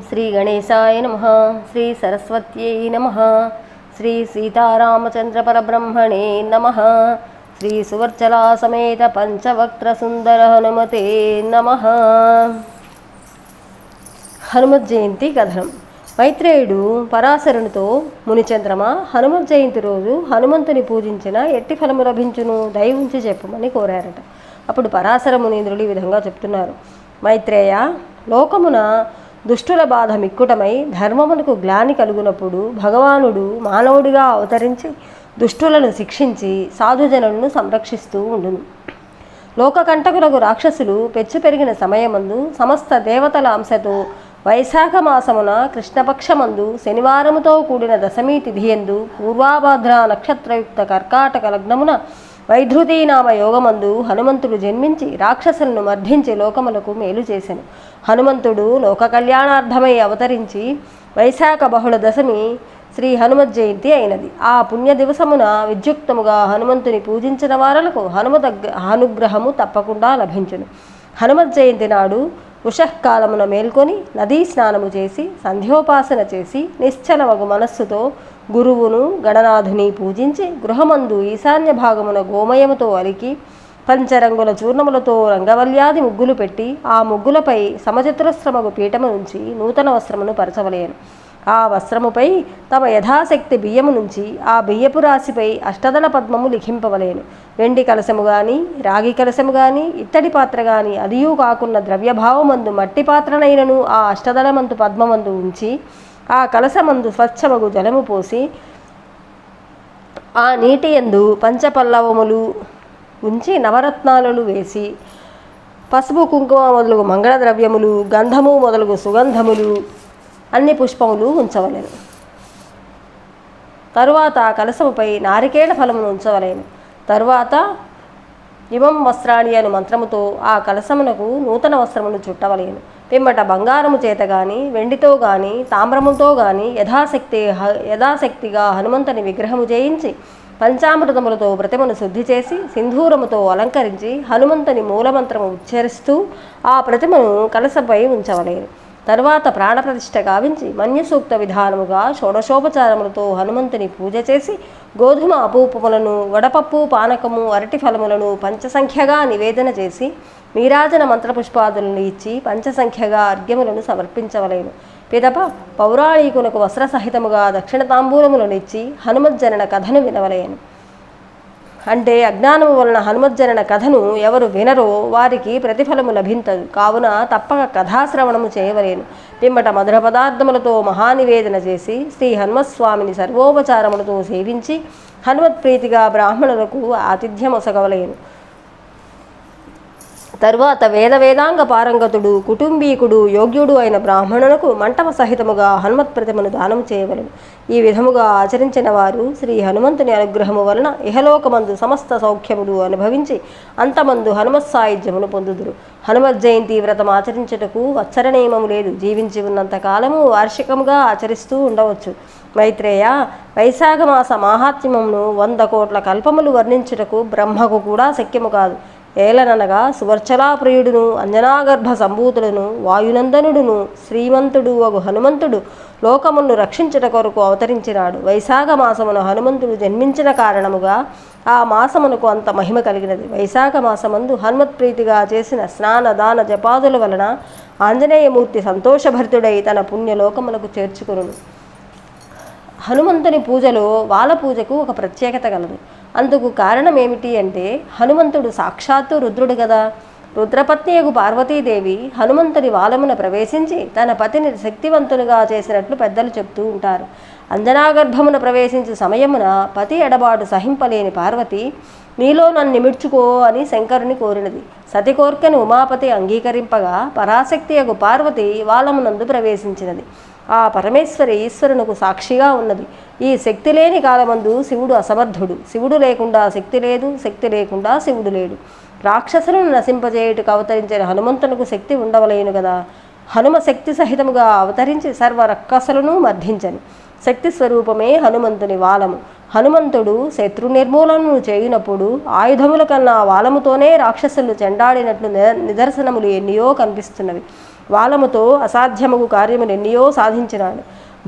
శ్రీ గణేశాయ నమ. శ్రీ సరస్వత్యై నమ. శ్రీ సీతారామచంద్ర పరబ్రహ్మణే నమ. శ్రీ సువర్చలా సమేత పంచవక్త్ర సుందర హనుమతే నమ. హనుమత్ జయంతి కథనం. మైత్రేయుడు పరాశరునితో మునిచంద్రమ హనుమత్ జయంతి రోజు హనుమంతుని పూజించిన ఎట్టి ఫలము లభించును? దయవుంచి చెప్పమని కోరారట. అప్పుడు పరాశర మునీంద్రుడు ఈ విధంగా చెప్తున్నారు. మైత్రేయ లోకమున దుష్టుల బాధ మిక్కుటమై ధర్మమునకు గ్లాని కలుగునప్పుడు భగవానుడు మానవుడిగా అవతరించి దుష్టులను శిక్షించి సాధుజనులను సంరక్షిస్తూ ఉండును. లోకకంటకులకు రాక్షసులు పెచ్చు పెరిగిన సమయమందు సమస్త దేవతల అంశతో వైశాఖ మాసమున కృష్ణపక్షమందు శనివారముతో కూడిన దశమి తిథియందు పూర్వాభాద్ర నక్షత్రయుక్త కర్కాటక లగ్నమున వైధృతీనామ యోగమందు హనుమంతుడు జన్మించి రాక్షసులను మర్ధించి లోకములకు మేలు చేసెను. హనుమంతుడు లోక కళ్యాణార్థమై అవతరించి వైశాఖ బహుళ దశమి శ్రీ హనుమత్ జయంతి అయినది. ఆ పుణ్య దివసమున విద్యుక్తముగా హనుమంతుని పూజించిన వారలకు హనుమత అనుగ్రహము తప్పకుండా లభించును. హనుమత్ జయంతి నాడు ఉషఃకాలమున మేల్కొని నదీ స్నానము చేసి సంధ్యోపాసన చేసి నిశ్చలమగు మనస్సుతో గురువును గణనాథుని పూజించి గృహమందు ఈశాన్య భాగమున గోమయముతో అలికి పంచరంగుల చూర్ణములతో రంగవల్యాది ముగ్గులు పెట్టి ఆ ముగ్గులపై సమచతురస్రమగు పీఠము నుంచి నూతన వస్త్రమును పరచవలేను. ఆ వస్త్రముపై తమ యథాశక్తి బియ్యము నుంచి ఆ బియ్యపు రాశిపై అష్టదళ పద్మము లిఖింపవలేను. వెండి కలశము గాని రాగి కలశము గాని ఇత్తడి పాత్ర గాని అదియూ కాకున్న ద్రవ్యభావమందు మట్టి పాత్రనైనను ఆ అష్టదళమందు పద్మమందు ఉంచి ఆ కలసమందు స్వచ్ఛమగు జలము పోసి ఆ నీటి ఎందు పంచపల్లవములు ఉంచి నవరత్నాలను వేసి పసుపు కుంకుమ మొదలగు మంగళ ద్రవ్యములు గంధము మొదలగు సుగంధములు అన్ని పుష్పములు ఉంచవలెను. తరువాత కలసముపై నారికేళ ఫలమును ఉంచవలేను. తరువాత ఇమం వస్త్రాణి అను మంత్రముతో ఆ కలశమునకు నూతన వస్త్రమును చుట్టవలేను. పిమ్మట బంగారము చేత గాని వెండితో గాని తామ్రముతో గాని యథాశక్తి హ- యథాశక్తిగా హనుమంతుని విగ్రహము చేయించి పంచామృతములతో ప్రతిమను శుద్ధి చేసి సింధూరముతో అలంకరించి హనుమంతుని మూలమంత్రము ఉచ్చరిస్తూ ఆ ప్రతిమను కలసపై ఉంచవలేను. తరువాత ప్రాణప్రతిష్ఠ గావించి మన్యసూక్త విధానముగా షోడశోపచారములతో హనుమంతుని పూజ చేసి గోధుమ అపూపములను వడపప్పు పానకము అరటి ఫలములను పంచసంఖ్యగా నివేదన చేసి మీరాజన మంత్రపుష్పాదులను ఇచ్చి పంచసంఖ్యగా అర్ఘ్యములను సమర్పించవలేను. పిదప పౌరాణీకులకు వస్త్ర సహితముగా దక్షిణ తాంబూలములను ఇచ్చి హనుమజ్జనన కథను వినవలేను. అంటే అజ్ఞానము వలన హనుమజ్జనన కథను ఎవరు వినరో వారికి ప్రతిఫలము లభించదు కావున తప్పక కథాశ్రవణము చేయవలేను. పిమ్మట మధుర పదార్థములతో మహానివేదన చేసి శ్రీ హనుమస్వామిని సర్వోపచారములతో సేవించి హనుమత్ప్రీతిగా బ్రాహ్మణులకు ఆతిథ్యమొసగవలేను. తరువాత వేద వేదాంగ పారంగతుడు కుటుంబీకుడు యోగ్యుడు అయిన బ్రాహ్మణులకు మంటప సహితముగా హనుమత్ ప్రతిమను దానం చేయవలను. ఈ విధముగా ఆచరించిన వారు శ్రీ హనుమంతుని అనుగ్రహము వలన ఇహలోకమందు సమస్త సౌఖ్యములు అనుభవించి అంతమందు హనుమత్ సాయుధ్యమును పొందుదురు. హనుమత్ జయంతి వ్రతం ఆచరించుటకు వత్సర నియమము లేదు. జీవించి ఉన్నంత కాలము వార్షికముగా ఆచరిస్తూ ఉండవచ్చు. మైత్రేయ వైశాఖ మాస మాహాత్మ్యమును వంద కోట్ల కల్పములు వర్ణించుటకు బ్రహ్మకు కూడా శక్యము కాదు. ఏలననగా సువర్చలాప్రియుడును అంజనాగర్భ సంభూతుడును వాయునందనుడును శ్రీమంతుడు వగు హనుమంతుడు లోకమును రక్షించుట కొరకు అవతరించినాడు. వైశాఖ మాసమున హనుమంతుడు జన్మించిన కారణముగా ఆ మాసమునకు అంత మహిమ కలిగినది. వైశాఖ మాసమందు హనుమత్ప్రీతిగా చేసిన స్నాన దాన జపాదుల వలన ఆంజనేయమూర్తి సంతోషభరితుడై తన పుణ్యలోకములకు చేర్చుకును హనుమంతుని పూజలో వాల పూజకు ఒక ప్రత్యేకత కలదు. అందుకు కారణం ఏమిటి అంటే హనుమంతుడు సాక్షాత్తు రుద్రుడు కదా రుద్రపత్నియగు పార్వతీదేవి హనుమంతుని వాలమున ప్రవేశించి తన పతిని శక్తివంతునిగా చేసినట్లు పెద్దలు చెప్తూ ఉంటారు. అంజనాగర్భమున ప్రవేశించే సమయమున పతి ఎడబాటు సహింపలేని పార్వతి నీలో నన్ను నిమిడ్చుకో అని శంకరుని కోరినది. సతి కోర్కెను ఉమాపతి అంగీకరింపగా పరాశక్తియగు పార్వతి వాలమునందు ప్రవేశించినది. ఆ పరమేశ్వరి ఈశ్వరునకు సాక్షిగా ఉన్నది. ఈ శక్తి లేని కాలమందు శివుడు అసమర్థుడు. శివుడు లేకుండా శక్తి లేదు శక్తి లేకుండా శివుడు లేడు. రాక్షసులను నశింపజేయుటకు అవతరించిన హనుమంతునకు శక్తి ఉండవలేను కదా హనుమ శక్తి సహితముగా అవతరించి సర్వ రక్కసులను మర్ధించను. శక్తి స్వరూపమే హనుమంతుని వాలము. హనుమంతుడు శత్రు నిర్మూలనను చేయునప్పుడు ఆయుధముల కన్నా వాలముతోనే రాక్షసులు చెండాడినట్లు నిదర్శనములు ఎన్నయో కనిపిస్తున్నవి. వాలముతో అసాధ్యముకు కార్యములు ఎన్నయో సాధించినాడు.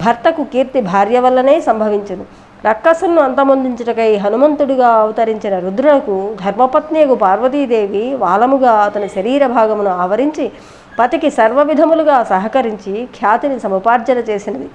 భర్తకు కీర్తి భార్య వల్లనే సంభవించును. రక్కసులను అంతమొందించుటకై హనుమంతుడిగా అవతరించిన రుద్రునకు ధర్మపత్నియకు పార్వతీదేవి వాలముగా అతని శరీర భాగమును ఆవరించి పతికి సర్వవిధములుగా సహకరించి ఖ్యాతిని సముపార్జన చేసినది.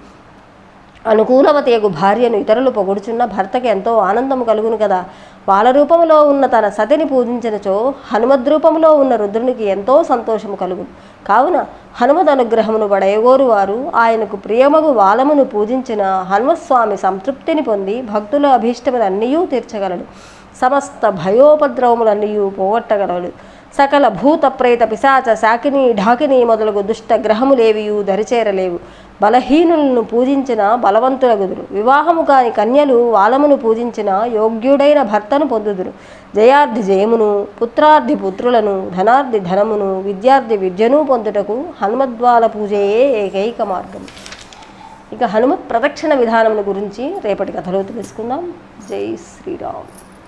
అనుకూలవతయగు భార్యను ఇతరులు పొగుడుచున్న భర్తకి ఎంతో ఆనందము కలుగును కదా. బాల రూపంలో ఉన్న తన సతిని పూజించినచో హనుమద్ రూపంలో ఉన్న రుద్రునికి ఎంతో సంతోషము కలుగును కావున హనుమద్ అనుగ్రహమును బడయగోరు వారు. ఆయనకు ప్రియమగు వాలమును పూజించిన హనుమస్వామి సంతృప్తిని పొంది భక్తుల అభీష్టములన్నీయూ తీర్చగలడు. సమస్త భయోపద్రవములన్నీ పోగొట్టగలడు. సకల భూత ప్రేత పిశాచ శాకిని ఢాకిని మొదలగు దుష్ట గ్రహములేవియు దరిచేరలేవు. బలహీనులను పూజించిన బలవంతులగుదురు. వివాహము కాని కన్యలు వాలమును పూజించిన యోగ్యుడైన భర్తను పొందుదురు. జయార్థి జయమును పుత్రార్థి పుత్రులను ధనార్థి ధనమును విద్యార్థి విద్యను పొందుటకు హనుమద్వాల పూజయే ఏకైక మార్గం. ఇక హనుమత్ ప్రదక్షిణ విధానమును గురించి రేపటి కథలో తెలుసుకుందాం జై శ్రీరామ్.